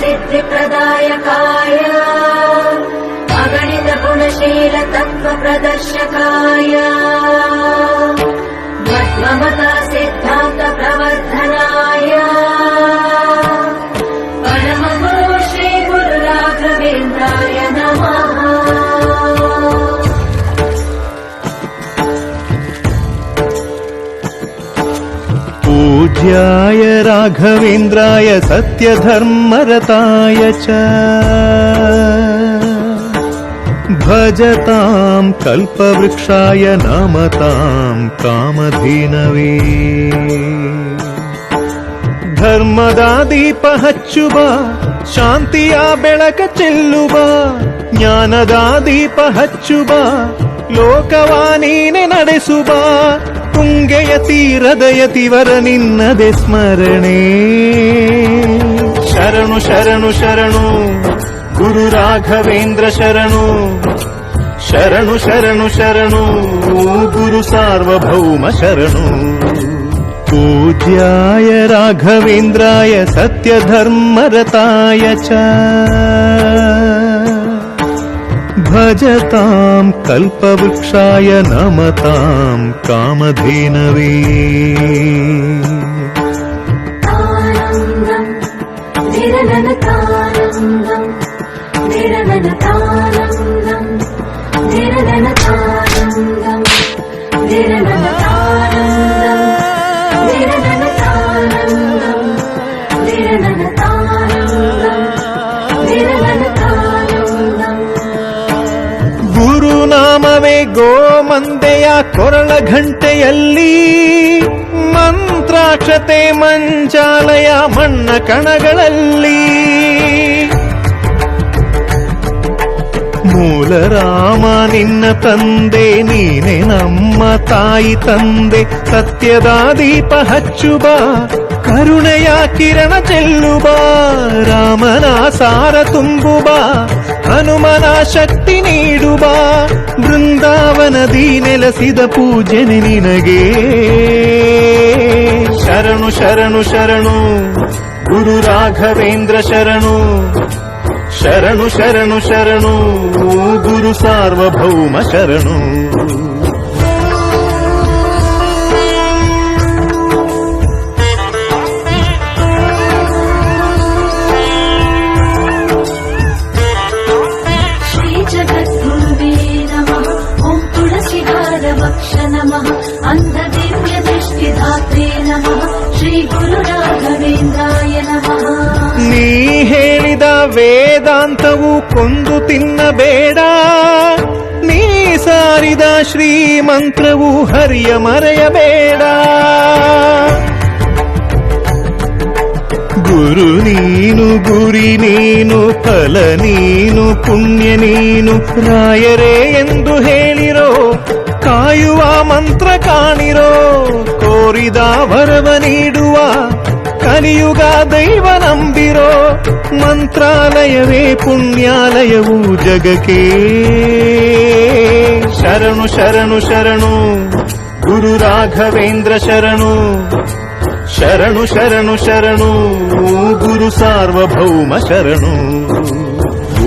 सिद्धिप्रदायकाय। अगणित गुणशील तत्त्वप्रदर्शकाय मत्ममता पूज्याय राघवेन्द्राय सत्यधर्मरताय च भजताम् कल्पवृक्षाय नमताम् कामधेनवे ಧರ್ಮದ ದೀಪ ಹಚ್ಚುವ ಶಾಂತಿಯ ಬೆಳಕ ಚೆಲ್ಲುವ ಜ್ಞಾನದ ದೀಪ ಹಚ್ಚುವ ಲೋಕವ ನೀನೆ ನಡೆಸುವ ತುಂಗೆಯ ತೀರದ ಯತಿವರ ನಿನ್ನದೆ ಸ್ಮರಣೆ ಶರಣು ಶರಣು ಶರಣು ಗುರು ರಾಘವೇಂದ್ರ ಶರಣು ಶರಣು ಶರಣು ಶರಣು ಗುರು ಸಾರ್ವಭೌಮ ಶರಣು पूज्याय राघवेन्द्राय सत्यधर्मरताय च भजताम् कल्पवृक्षाय नमताम् कामधेनवे तानन्दम् ಗೋಮಂದೆಯ ಕೊರಳ ಘಂಟೆಯಲ್ಲಿ ಮಂತ್ರಾಕ್ಷತೆ ಮಂಚಾಲಯ ಮಣ್ಣ ಕಣಗಳಲ್ಲಿ. ಮೂಲ ರಾಮ ನಿನ್ನ ತಂದೆ, ನೀನೆ ನಮ್ಮ ತಾಯಿ ತಂದೆ, ಸತ್ಯದ ದೀಪ ಹಚ್ಚುವ ಕರುಣೆಯ ಕಿರಣ ಚೆಲ್ಲುವ ರಾಮನ ಸಾರ ತುಂಬುವ ಹನುಮನ ಶಕ್ತಿ ನೀಡುವ ಬೃಂದಾವನದಿ ನೆಲೆಸಿದ ಪೂಜನೆ ನಿನಗೆ. ಶರಣು ಶರಣು ಶರಣು, ಗುರು ರಾಘವೇಂದ್ರ ಶರಣು ಶರಣು ಶರಣು ಶರಣು, ಗುರು ಸಾರ್ವಭೌಮ ಶರಣು. ನೀ ಹೇಳಿದ ವೇದಾಂತವು ಕೊಂದು ತಿನ್ನಬೇಡ ನೀ ಸಾರಿದ ಶ್ರೀಮಂತ್ರವು ಹರಿಯ ಮರೆಯಬೇಡ ಗುರು ನೀನು ಗುರಿ ನೀನು ಫಲ ನೀನು ಪುಣ್ಯ ನೀನು ರಾಯರೇ ಎಂದು ಹೇಳಿರೋ ಕಾಯುವ ಮಂತ್ರ ಕಾಣಿರೋ ಕೋರಿದ ವರವ ನೀಡುವ ಕಲಿಯುಗ ದೈವ ನಂಬಿರೋ ಮಂತ್ರಾಲಯವೇ ಪುಣ್ಯಾಲಯವು ಜಗಕ್ಕೆ ಶರಣು ಶರಣು ಶರಣು ಗುರು ರಾಘವೇಂದ್ರ ಶರಣು ಶರಣು ಶರಣು ಶರಣು ಗುರು ಸಾರ್ವಭೌಮ ಶರಣು